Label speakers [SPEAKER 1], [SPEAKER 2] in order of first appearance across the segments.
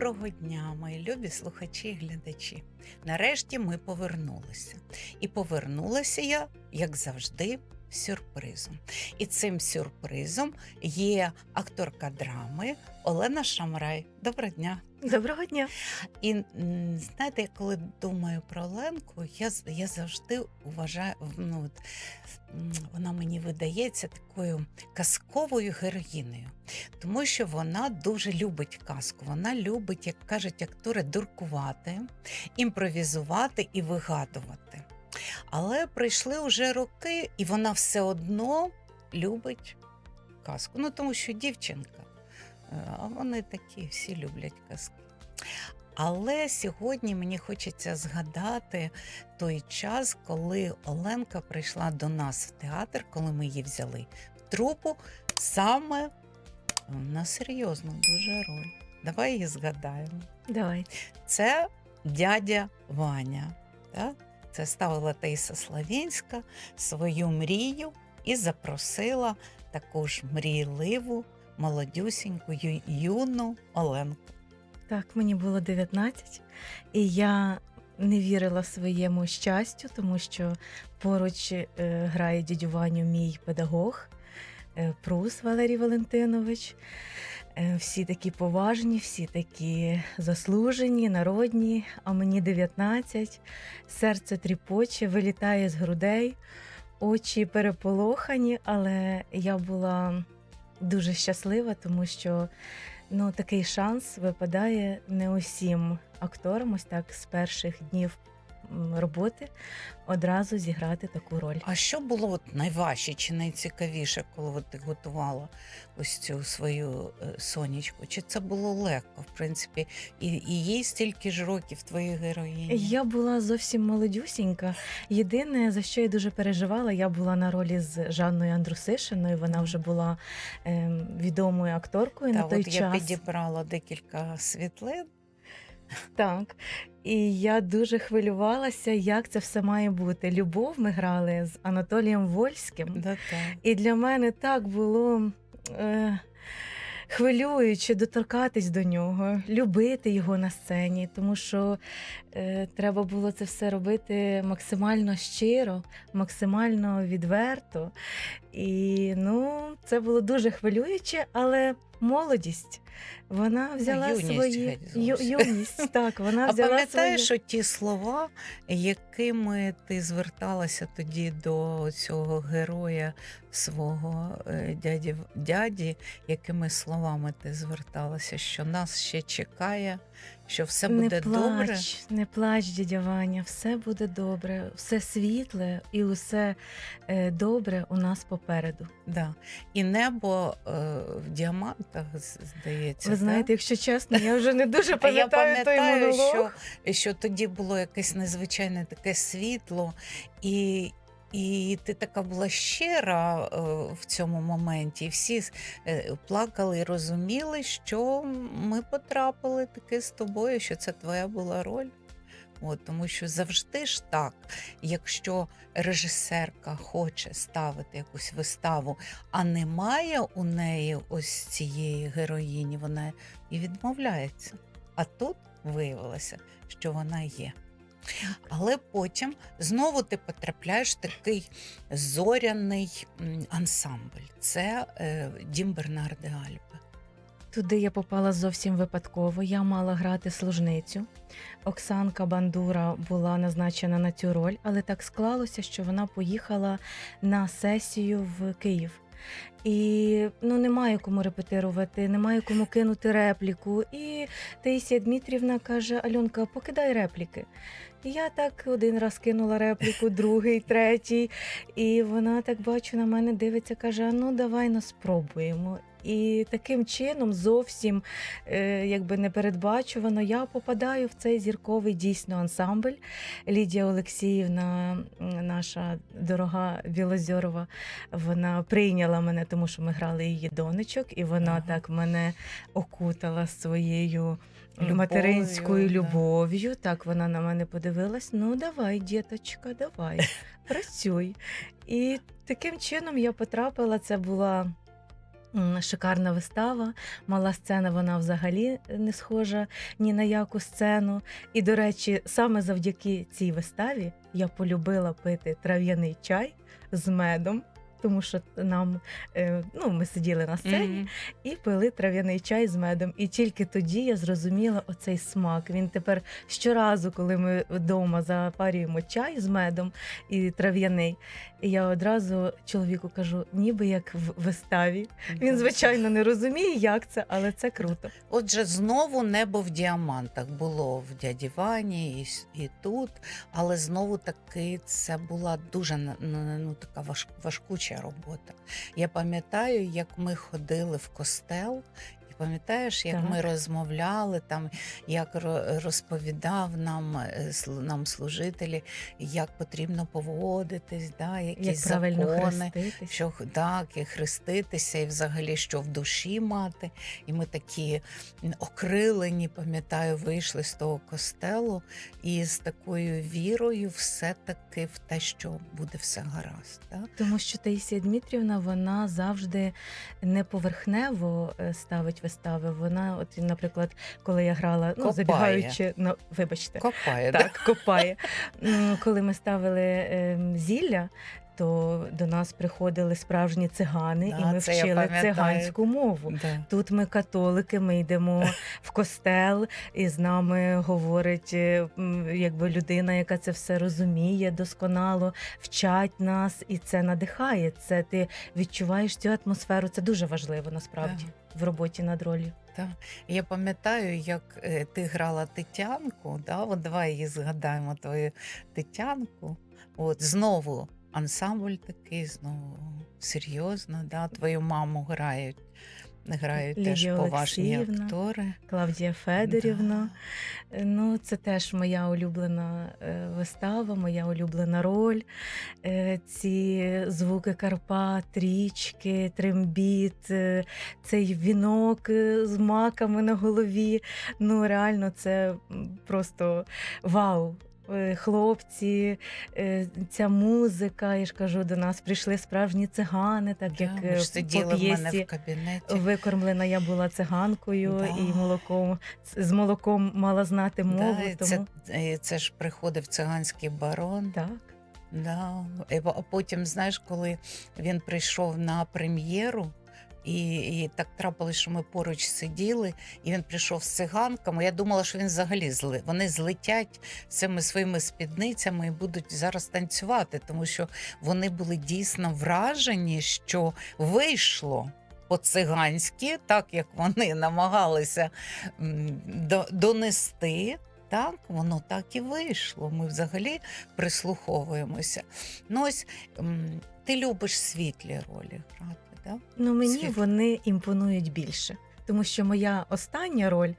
[SPEAKER 1] Доброго дня, мої любі слухачі і глядачі. Нарешті ми повернулися. І повернулася я, як завжди, сюрпризом. І цим сюрпризом є акторка драми Олена Шамрай. Доброго дня.
[SPEAKER 2] Доброго дня.
[SPEAKER 1] І знаєте, коли думаю про Оленку, я, я завжди вважаю, ну, от, вона мені видається такою казковою героїнею, тому що вона дуже любить казку. Вона любить, як кажуть актори, дуркувати, імпровізувати і вигадувати. Але прийшли вже роки, і вона все одно любить казку. Ну, тому що дівчинка, е, а вони такі всі люблять казки. Але сьогодні мені хочеться згадати той час, коли Оленка прийшла до нас в театр, коли ми її взяли в трупу, саме на серйозну дуже роль. Давай її згадаємо.
[SPEAKER 2] Давай.
[SPEAKER 1] Це дядя Ваня. Так? Це ставила Таїса Славінська свою мрію і запросила таку ж мрійливу, молодюсіньку, юну Оленку.
[SPEAKER 2] Так, мені було 19, і я не вірила своєму щастю, тому що поруч е, грає дядю Ваню мій педагог е, Прус Валерій Валентинович. Е, всі такі поважні, всі такі заслужені, народні, а мені 19, серце тріпоче, вилітає з грудей, очі переполохані, але я була дуже щаслива, тому що ну, такий шанс випадає не усім акторам, ось так з перших днів роботи одразу зіграти таку роль.
[SPEAKER 1] А що було от найважче чи найцікавіше, коли от ти готувала ось цю свою е, сонечку? Чи це було легко, в принципі, і, і їй стільки ж років твоєї героїні?
[SPEAKER 2] Я була зовсім молодюсінька. Єдине, за що я дуже переживала, я була на ролі з Жанною Андрусишиною. Вона вже була ем, відомою акторкою
[SPEAKER 1] Та
[SPEAKER 2] на той
[SPEAKER 1] от я підібрала декілька світлин.
[SPEAKER 2] Так. І я дуже хвилювалася, як це все має бути. Любов ми грали з Анатолієм Вольським.
[SPEAKER 1] Да, так.
[SPEAKER 2] І для мене так було е, хвилююче доторкатись до нього, любити його на сцені, тому що е, треба було це все робити максимально щиро, максимально відверто. І ну, це було дуже хвилююче, але молодість. Вона взяла
[SPEAKER 1] юність
[SPEAKER 2] свої Ю- юність. Так, вона
[SPEAKER 1] А
[SPEAKER 2] взяла
[SPEAKER 1] пам'ятаєш, свої... ті слова, якими ти зверталася тоді до цього героя свого е, дяді, дяді, якими словами ти зверталася, що нас ще чекає, що все буде
[SPEAKER 2] не плач,
[SPEAKER 1] добре?
[SPEAKER 2] не плач, дядя Ваня, все буде добре, все світле і усе е, добре у нас попереду.
[SPEAKER 1] Да. І небо е, в діамантах, здається.
[SPEAKER 2] Ви
[SPEAKER 1] да?
[SPEAKER 2] знаєте, якщо чесно, я вже не дуже
[SPEAKER 1] А я
[SPEAKER 2] пам'ятаю той монолог.
[SPEAKER 1] що, що тоді було якесь незвичайне таке світло, і, і ти така була щира е, в цьому моменті. Всі е, плакали і розуміли, що ми потрапили таки з тобою, що це твоя була роль. От, тому що завжди ж так, якщо режисерка хоче ставити якусь виставу, а немає у неї ось цієї героїні, вона і відмовляється. А тут виявилося, що вона є. Але потім знову ти потрапляєш в такий зоряний ансамбль. Це е, Дім Бернарди Альби.
[SPEAKER 2] Туди я попала зовсім випадково. Я мала грати служницю. Оксанка Бандура була назначена на цю роль, але так склалося, що вона поїхала на сесію в Київ. І ну немає кому репетирувати, немає кому кинути репліку. І Таїсія Дмитрівна каже: Альонка, покидай репліки. І я так один раз кинула репліку, другий, третій. І вона так бачу на мене дивиться, каже: ну давай ну, спробуємо. І таким чином зовсім е, якби непередбачувано я попадаю в цей зірковий дійсно ансамбль. Лідія Олексіївна, наша дорога Білозьорова, вона прийняла мене, тому що ми грали її донечок, і вона
[SPEAKER 1] Ага.
[SPEAKER 2] так мене окутала своєю
[SPEAKER 1] Любов'ю,
[SPEAKER 2] материнською
[SPEAKER 1] да.
[SPEAKER 2] любов'ю. Так вона на мене подивилась: ну давай, діточка, давай, працюй. І таким чином я потрапила. Це була Шикарна вистава. Мала сцена, вона взагалі не схожа ні на яку сцену. І, до речі, саме завдяки цій виставі я полюбила пити трав'яний чай з медом, тому що нам е, ну, ми сиділи на сцені
[SPEAKER 1] Мгм.
[SPEAKER 2] і пили трав'яний чай з медом. І тільки тоді я зрозуміла оцей смак. Він тепер щоразу, коли ми вдома запарюємо чай з медом і трав'яний, і я одразу чоловіку кажу, ніби як в виставі. Він, звичайно, не розуміє, як це, але це круто.
[SPEAKER 1] Отже, знову небо в діамантах було в дяді Вані і, і тут, але знову таки це була дуже ну, така важ, робота. Я пам'ятаю, як ми ходили в костел. Пам'ятаєш, як
[SPEAKER 2] Так.
[SPEAKER 1] ми розмовляли там, як розповідав нам, е, нам служителі, як потрібно поводитись, да,
[SPEAKER 2] Як
[SPEAKER 1] якісь
[SPEAKER 2] правильно
[SPEAKER 1] закони
[SPEAKER 2] хреститись.
[SPEAKER 1] що так, і хреститися, і взагалі що в душі мати. І ми такі окрилені, пам'ятаю, вийшли з того костелу і з такою вірою все-таки в те, що буде все гаразд. Так?
[SPEAKER 2] Тому що Таїсія Дмитрівна вона завжди не поверхнево е, ставить вистави. Вона, от, наприклад, коли я грала, ну
[SPEAKER 1] Копає.
[SPEAKER 2] забігаючи на вибачте,
[SPEAKER 1] Копає,
[SPEAKER 2] так, копає. Коли ми ставили ем, зілля, то до нас приходили справжні цигани, і ми вчили циганську мову.
[SPEAKER 1] Да.
[SPEAKER 2] Тут ми католики, ми йдемо в костел, і з нами говорить е, якби людина, яка це все розуміє досконало, вчать нас, і це надихає. Це ти відчуваєш цю атмосферу. Це дуже важливо насправді в роботі над ролью.
[SPEAKER 1] Я пам'ятаю, як е, ти грала Тетянку. Да? От давай її згадаємо твою Тетянку. От знову ансамбль такий, знову серйозно. Да? Твою маму грають. Грають теж поважні
[SPEAKER 2] Олексіївна.
[SPEAKER 1] актори.
[SPEAKER 2] Клавдія Федорівна. Е, Ну, це теж моя улюблена е, вистава, моя улюблена роль. Е, Ці звуки Карпат, річки, трембіт, е, цей вінок з маками на голові. Ну, реально, це просто вау. Е, Хлопці, е, ця музика, я ж кажу, до нас прийшли справжні цигани, так
[SPEAKER 1] Да,
[SPEAKER 2] як
[SPEAKER 1] ми
[SPEAKER 2] е,
[SPEAKER 1] сиділи в мене в кабінеті.
[SPEAKER 2] Викормлена я була циганкою
[SPEAKER 1] Да.
[SPEAKER 2] і молоком з молоком мала знати мову.
[SPEAKER 1] Да,
[SPEAKER 2] тому
[SPEAKER 1] це, це ж приходив циганський барон.
[SPEAKER 2] так.
[SPEAKER 1] Да. А потім, знаєш, коли він прийшов на прем'єру, і, і так трапилось, що ми поруч сиділи, і він прийшов з циганками. Я думала, що він взагалі зли. Вони злетять цими своїми спідницями і будуть зараз танцювати, тому що вони були дійсно вражені, що вийшло. По-циганськи, так як вони намагалися донести, так воно так і вийшло. Ми взагалі прислуховуємося. Ну ось ти любиш світлі ролі грати, так?
[SPEAKER 2] Ну мені
[SPEAKER 1] Світло.
[SPEAKER 2] вони імпонують більше. Тому що моя остання роль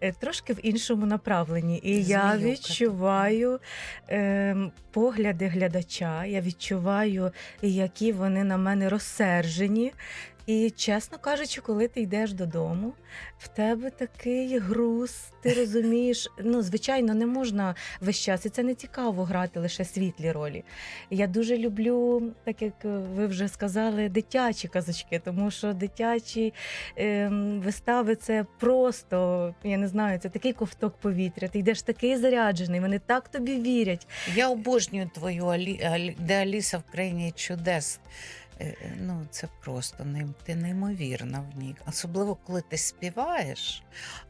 [SPEAKER 2] е, трошки в іншому направленні, і я
[SPEAKER 1] Зміюка я
[SPEAKER 2] відчуваю е, погляди глядача. Я відчуваю, які вони на мене розсержені. І чесно кажучи, коли ти йдеш додому, в тебе такий груз, ти розумієш. Ну, звичайно, не можна весь час, і це не цікаво грати лише світлі ролі. Я дуже люблю, так як ви вже сказали, дитячі казочки, тому що дитячі ем, вистави це просто, я не знаю, це такий ковток повітря. Ти йдеш такий заряджений, вони так тобі вірять.
[SPEAKER 1] Я обожнюю твою Алі... Алі... де Аліса в країні чудес. Е, е, Ну, це просто нейм- ти неймовірна в ній. Особливо, коли ти співаєш.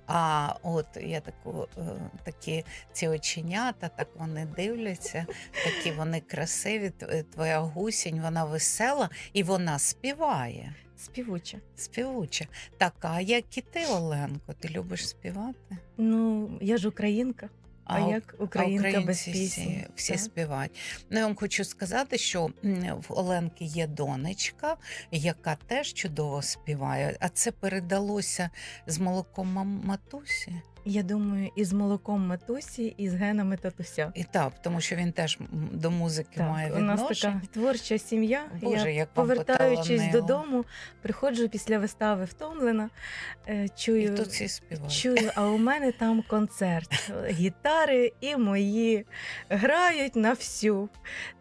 [SPEAKER 1] А от я таку, е, такі ці оченята, так вони дивляться, такі вони красиві. Твоя гусінь, вона весела і вона співає.
[SPEAKER 2] Співуча.
[SPEAKER 1] Співуча. Така, як і ти, Оленко. Ти любиш співати?
[SPEAKER 2] Ну, я ж українка. А,
[SPEAKER 1] а
[SPEAKER 2] як українка без пісні?
[SPEAKER 1] Всі,
[SPEAKER 2] Так.
[SPEAKER 1] співають. Ну, я вам хочу сказати, що в Оленки є донечка, яка теж чудово співає. А це передалося з молоком матусі.
[SPEAKER 2] Я думаю, і з молоком матусі, і з генами татуся.
[SPEAKER 1] І так, тому що він теж до музики має
[SPEAKER 2] у нас така творча сім'я.
[SPEAKER 1] Боже,
[SPEAKER 2] я
[SPEAKER 1] як
[SPEAKER 2] повертаючись
[SPEAKER 1] поталанило.
[SPEAKER 2] додому, приходжу після вистави втомлена, е,
[SPEAKER 1] І
[SPEAKER 2] чую.
[SPEAKER 1] тут всі співають.
[SPEAKER 2] Чую, а у мене там концерт. Гітари і мої грають на всю.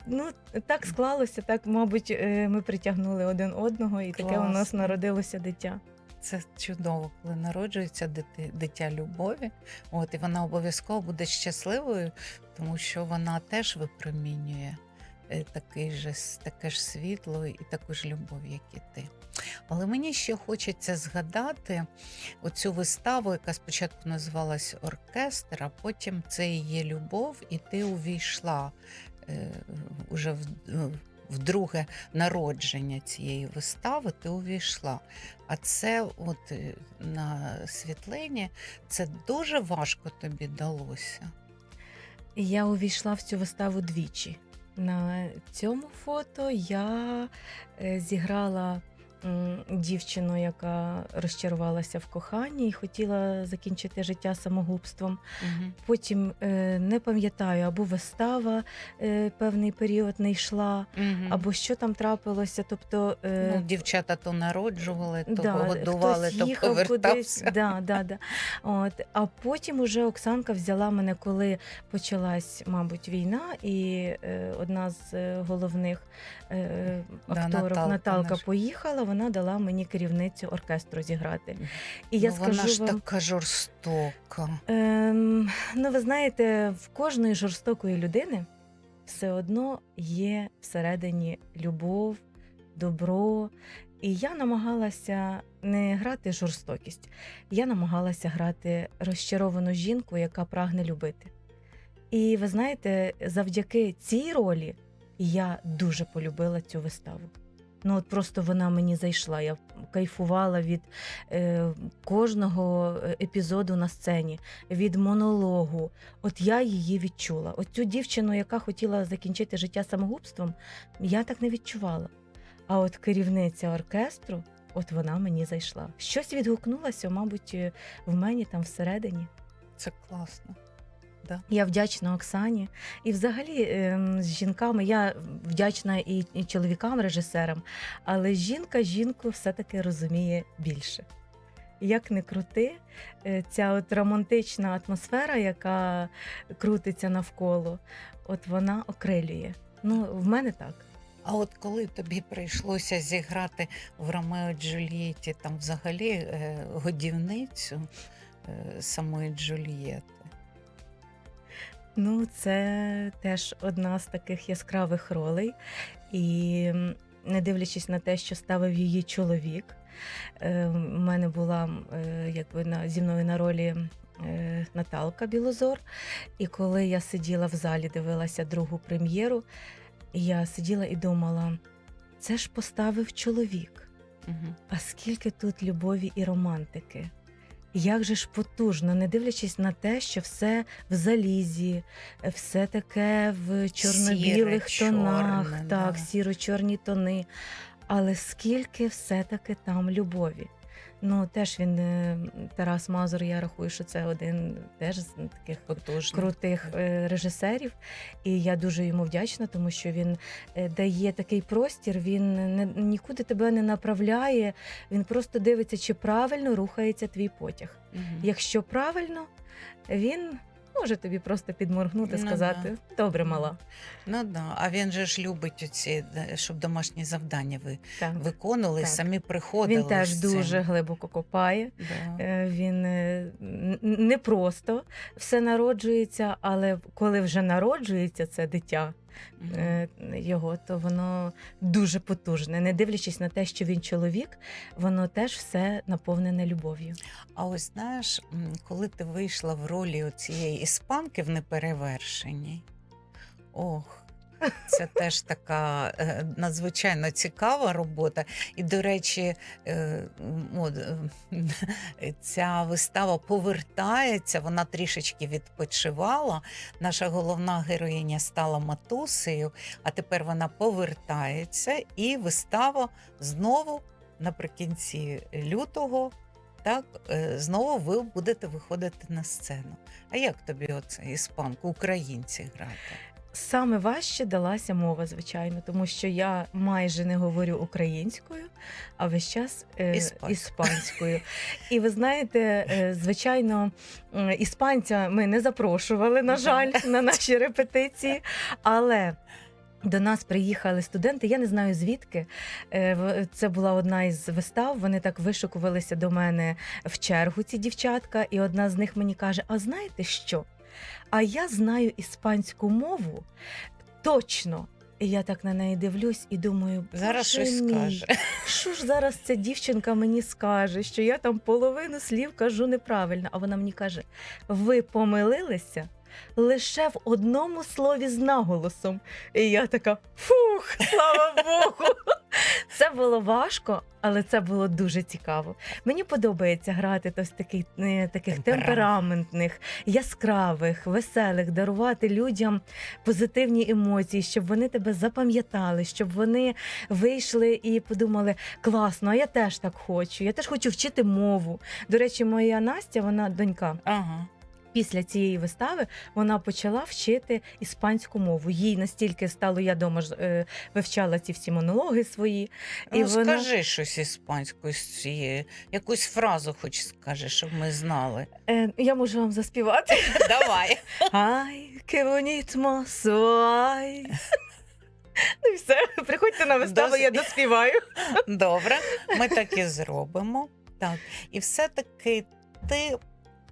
[SPEAKER 2] Ну, так склалося, так, мабуть, е, ми притягнули один одного, і таке у нас народилося дитя.
[SPEAKER 1] Це чудово, коли народжується дити, дитя любові. От і вона обов'язково буде щасливою, тому що вона теж випромінює е, такий же, таке ж світло і таку ж любов, як і ти. Але мені ще хочеться згадати оцю виставу, яка спочатку називалась Оркестр, а потім це є любов, і ти увійшла е, уже в, вдруге народження цієї вистави, ти увійшла. А це, от е, на світлині, це дуже важко тобі далося.
[SPEAKER 2] Я увійшла в цю виставу двічі. На цьому фото я е, зіграла дівчину, яка розчарувалася в коханні і хотіла закінчити життя самогубством.
[SPEAKER 1] Угу.
[SPEAKER 2] Потім е, не пам'ятаю, або вистава е, певний період не йшла, або що там трапилося. Тобто, е,
[SPEAKER 1] ну, дівчата то народжували, то
[SPEAKER 2] да,
[SPEAKER 1] годували,
[SPEAKER 2] хтось
[SPEAKER 1] то повертався.
[SPEAKER 2] Кудись. Да, да, да. От. А потім уже Оксанка взяла мене, коли почалась, мабуть, війна, і одна з головних е,
[SPEAKER 1] Да, Наталка
[SPEAKER 2] Наталка поїхала, вона дала мені керівницю оркестру зіграти. І я
[SPEAKER 1] ну,
[SPEAKER 2] скажу
[SPEAKER 1] вона ж
[SPEAKER 2] вам,
[SPEAKER 1] така жорстока.
[SPEAKER 2] Ем, ну, ви знаєте, в кожної жорстокої людини все одно є всередині любов, добро. І я намагалася не грати жорстокість, я намагалася грати розчаровану жінку, яка прагне любити. І ви знаєте, завдяки цій ролі я дуже полюбила цю виставу. Ну, от просто вона мені зайшла. Я кайфувала від е, кожного е, епізоду на сцені, від монологу. От я її відчула. От цю дівчину, яка хотіла закінчити життя самогубством, я так не відчувала. А от керівниця оркестру, от вона мені зайшла. Щось відгукнулося, мабуть, е, в мені там всередині.
[SPEAKER 1] Це класно.
[SPEAKER 2] Я вдячна Оксані. І взагалі ем, з жінками я вдячна і, чоловікам, режисерам, але жінка жінку все-таки розуміє більше. Як не крути, е, ця от романтична атмосфера, яка крутиться навколо, от вона окрилює. Ну, в мене так.
[SPEAKER 1] А от коли тобі прийшлося зіграти в Ромео Джульєті там взагалі е, годівницю е, самої Джульєти.
[SPEAKER 2] Ну, це теж одна з таких яскравих ролей. І не дивлячись на те, що ставив її чоловік, е, в мене була е, якби на, зі мною на ролі е, Наталка Білозор. І коли я сиділа в залі, дивилася другу прем'єру, я сиділа і думала: це ж поставив чоловік.
[SPEAKER 1] Угу.
[SPEAKER 2] А скільки тут любові і романтики? Як же ж потужно, не дивлячись на те, що все в залізі, все таке в чорно-білих тонах,
[SPEAKER 1] чорне,
[SPEAKER 2] так,
[SPEAKER 1] да.
[SPEAKER 2] сіро-чорні тони. Але скільки все-таки там любові. Ну, теж він, е, Тарас Мазур, я рахую, що це один теж з таких
[SPEAKER 1] Потужний.
[SPEAKER 2] крутих е, режисерів. І я дуже йому вдячна, тому що він е, дає такий простір, він не, нікуди тебе не направляє, він просто дивиться, чи правильно рухається твій потяг.
[SPEAKER 1] Угу.
[SPEAKER 2] Якщо правильно, він може тобі просто підморгнути,
[SPEAKER 1] Ну
[SPEAKER 2] сказати Добре, мала.
[SPEAKER 1] Ну да, а він же ж любить оці, щоб домашні завдання ви
[SPEAKER 2] Так.
[SPEAKER 1] виконували,
[SPEAKER 2] так.
[SPEAKER 1] самі приходили.
[SPEAKER 2] Він теж дуже глибоко копає.
[SPEAKER 1] Да.
[SPEAKER 2] Е, Він е, не просто все народжується, але коли вже народжується це дитя, його, то воно дуже потужне. Не дивлячись на те, що він чоловік, воно теж все наповнене любов'ю.
[SPEAKER 1] А ось знаєш, коли ти вийшла в ролі цієї іспанки в неперевершенні, ох. Це теж така е, надзвичайно цікава робота. І, до речі, е, е, ця вистава повертається, вона трішечки відпочивала. Наша головна героїня стала матусею, а тепер вона повертається, і вистава знову наприкінці лютого так знову ви будете виходити на сцену. А як тобі оце іспанку, українці грати?
[SPEAKER 2] Саме важче далася мова, звичайно, тому що я майже не говорю українською, а весь час е,
[SPEAKER 1] Іспанською.
[SPEAKER 2] іспанською. І ви знаєте, е, звичайно, м, іспанця ми не запрошували, на жаль, на наші репетиції, але. До нас приїхали студенти, я не знаю звідки. Е, Це була одна із вистав. Вони так вишикувалися до мене в чергу, ці дівчатка, і одна з них мені каже: А знаєте що? А я знаю іспанську мову точно. І я так на неї дивлюсь і думаю,
[SPEAKER 1] Зараз щось
[SPEAKER 2] мій,
[SPEAKER 1] скаже.
[SPEAKER 2] Що ж зараз ця дівчинка мені скаже, що я там половину слів кажу неправильно. А вона мені каже: ви помилилися лише в одному слові з наголосом. І я така: фух, слава Богу! Це було важко, але це було дуже цікаво. Мені подобається грати ось такий, е, таких
[SPEAKER 1] Темперамент.
[SPEAKER 2] темпераментних, яскравих, веселих, дарувати людям позитивні емоції, щоб вони тебе запам'ятали, щоб вони вийшли і подумали: класно, а я теж так хочу. Я теж хочу вчити мову. До речі, моя Настя, вона донька.
[SPEAKER 1] Ага.
[SPEAKER 2] Після цієї вистави вона почала вчити іспанську мову. Їй настільки стало я дома ж е, вивчала ці всі монологи свої. І
[SPEAKER 1] ну,
[SPEAKER 2] вона-
[SPEAKER 1] скажи щось іспанською з цієї, якусь фразу хоч скажи, щоб ми знали.
[SPEAKER 2] Е, я можу вам заспівати.
[SPEAKER 1] Давай.
[SPEAKER 2] Ай, que bonito. Ну і все, приходьте на виставу, я доспіваю.
[SPEAKER 1] Добре, ми так і зробимо. Так. І все-таки ти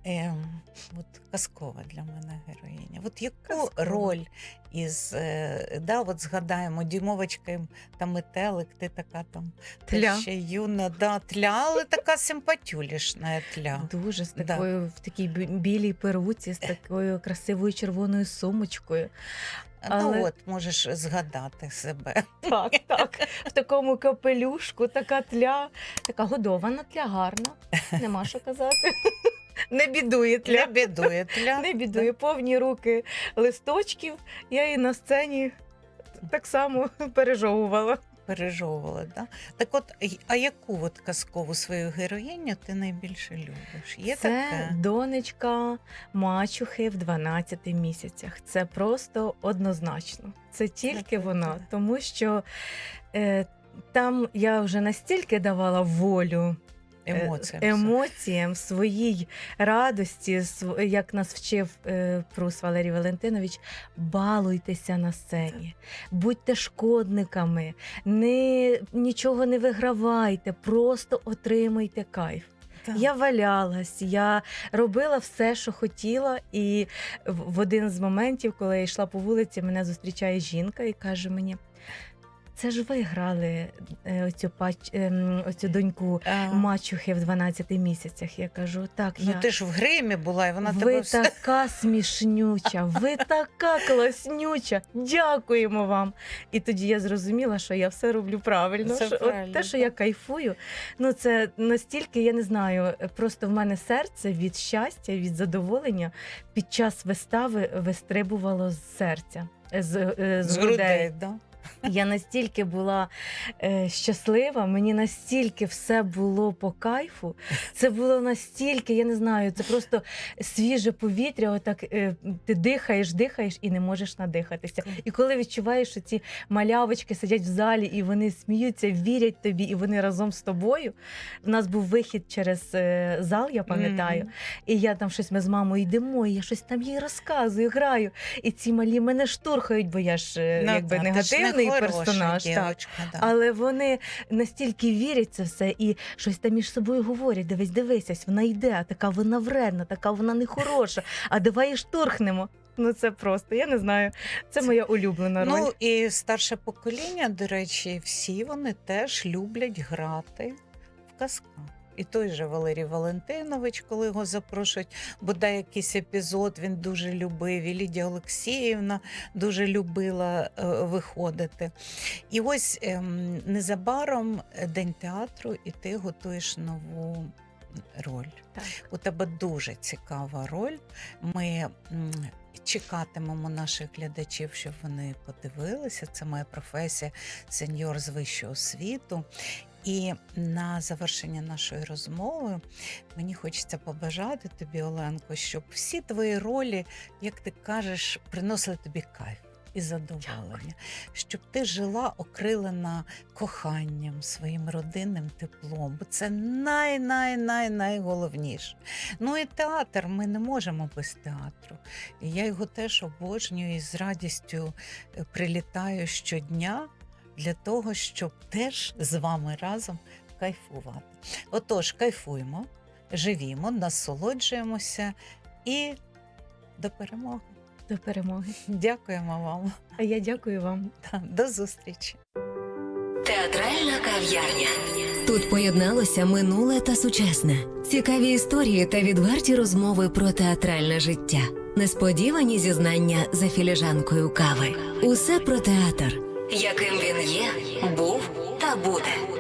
[SPEAKER 1] ем, от казкова для мене героїня. От яку
[SPEAKER 2] Казкова.
[SPEAKER 1] роль із е, да, от згадаємо, дімовочка та метелик, ти така там
[SPEAKER 2] Тля.
[SPEAKER 1] ще юна, да, тля, але така симпатюлішна тля.
[SPEAKER 2] Дуже з
[SPEAKER 1] Да.
[SPEAKER 2] такою в такій білій перуці, з такою красивою червоною сумочкою. але-
[SPEAKER 1] Ну от можеш згадати себе.
[SPEAKER 2] Так, так. В такому капелюшку, така тля, така годована тля, гарна. Нема що казати. Не бідує
[SPEAKER 1] Не бідує тля.
[SPEAKER 2] Не бідує повні руки листочків. Я і на сцені так само пережовувала.
[SPEAKER 1] пережовувала. Да? Так от, а яку от казкову свою героїню ти найбільше любиш? Є
[SPEAKER 2] Це
[SPEAKER 1] таке?
[SPEAKER 2] донечка мачухи в 12 місяцях. Це просто однозначно. Це тільки
[SPEAKER 1] так,
[SPEAKER 2] вона,
[SPEAKER 1] так.
[SPEAKER 2] тому що е, там я вже настільки давала волю
[SPEAKER 1] Емоціям.
[SPEAKER 2] емоціям, своїй радості, як нас вчив е, Прус Валерій Валентинович, балуйтеся на сцені, будьте шкодниками, не, нічого не вигравайте, просто отримуйте кайф.
[SPEAKER 1] Так.
[SPEAKER 2] Я валялась, я робила все, що хотіла, і в один з моментів, коли я йшла по вулиці, мене зустрічає жінка і каже мені: це ж ви грали е, оцю, пач, ем, оцю доньку
[SPEAKER 1] А,
[SPEAKER 2] мачухи в 12 місяцях. Я кажу, так,
[SPEAKER 1] ну
[SPEAKER 2] я.
[SPEAKER 1] ти ж в гримі була, і вона
[SPEAKER 2] ви
[SPEAKER 1] тебе все...
[SPEAKER 2] така смішнюча, ви така класнюча. Дякуємо вам. І тоді я зрозуміла, що я все роблю правильно. Що,
[SPEAKER 1] правильно,
[SPEAKER 2] от те, що я кайфую, ну це настільки, я не знаю, просто в мене серце від щастя, від задоволення під час вистави вистрибувало з серця. З, е, з,
[SPEAKER 1] з грудей. Да?
[SPEAKER 2] Я настільки була е, щаслива, мені настільки все було по кайфу. Це було настільки, я не знаю, це просто свіже повітря. Отак е, ти дихаєш, дихаєш і не можеш надихатися. І коли відчуваєш, що ці малявочки сидять в залі і вони сміються, вірять тобі, і вони разом з тобою. У нас був вихід через е, зал, я пам'ятаю.
[SPEAKER 1] Мгм.
[SPEAKER 2] І я там щось ми з мамою йдемо, і я щось там їй розказую, граю. І ці малі мене штурхають, бо я ж е,
[SPEAKER 1] Ну,
[SPEAKER 2] якби
[SPEAKER 1] так, не хороша
[SPEAKER 2] персонаж. Так.
[SPEAKER 1] да.
[SPEAKER 2] Але вони настільки вірять це все і щось там між собою говорять. Дивись, дивись, вона йде, а така вона вредна, така вона нехороша. А давай її штурхнемо. Ну це просто, я не знаю. Це
[SPEAKER 1] Це-
[SPEAKER 2] моя улюблена роль.
[SPEAKER 1] Ну і старше покоління, до речі, всі вони теж люблять грати в казках. І той же Валерій Валентинович, коли його запрошують, бодай якийсь епізод він дуже любив. І Лідія Олексіївна дуже любила е, виходити. І ось ем, незабаром е, День театру, і ти готуєш нову роль.
[SPEAKER 2] Так.
[SPEAKER 1] У тебе дуже цікава роль. Ми чекатимемо наших глядачів, щоб вони подивилися. Це моя професія сеньор з вищого світу. І на завершення нашої розмови мені хочеться побажати тобі, Оленко, щоб всі твої ролі, як ти кажеш, приносили тобі кайф і задоволення, щоб ти жила окрилена коханням, своїм родинним теплом, бо це най-най-най найголовніше. Ну і театр, ми не можемо без театру. І я його теж обожнюю і з радістю е, прилітаю щодня для того, щоб теж з вами разом кайфувати. Отож, кайфуємо, живімо, насолоджуємося і до перемоги.
[SPEAKER 2] До перемоги.
[SPEAKER 1] Дякуємо вам.
[SPEAKER 2] А я дякую вам.
[SPEAKER 1] Та, До зустрічі.
[SPEAKER 3] Театральна кав'ярня. Тут поєдналося минуле та сучасне, цікаві історії та відверті розмови про театральне життя, несподівані зізнання за філіжанкою кави. Усе про театр, яким він є, був та буде.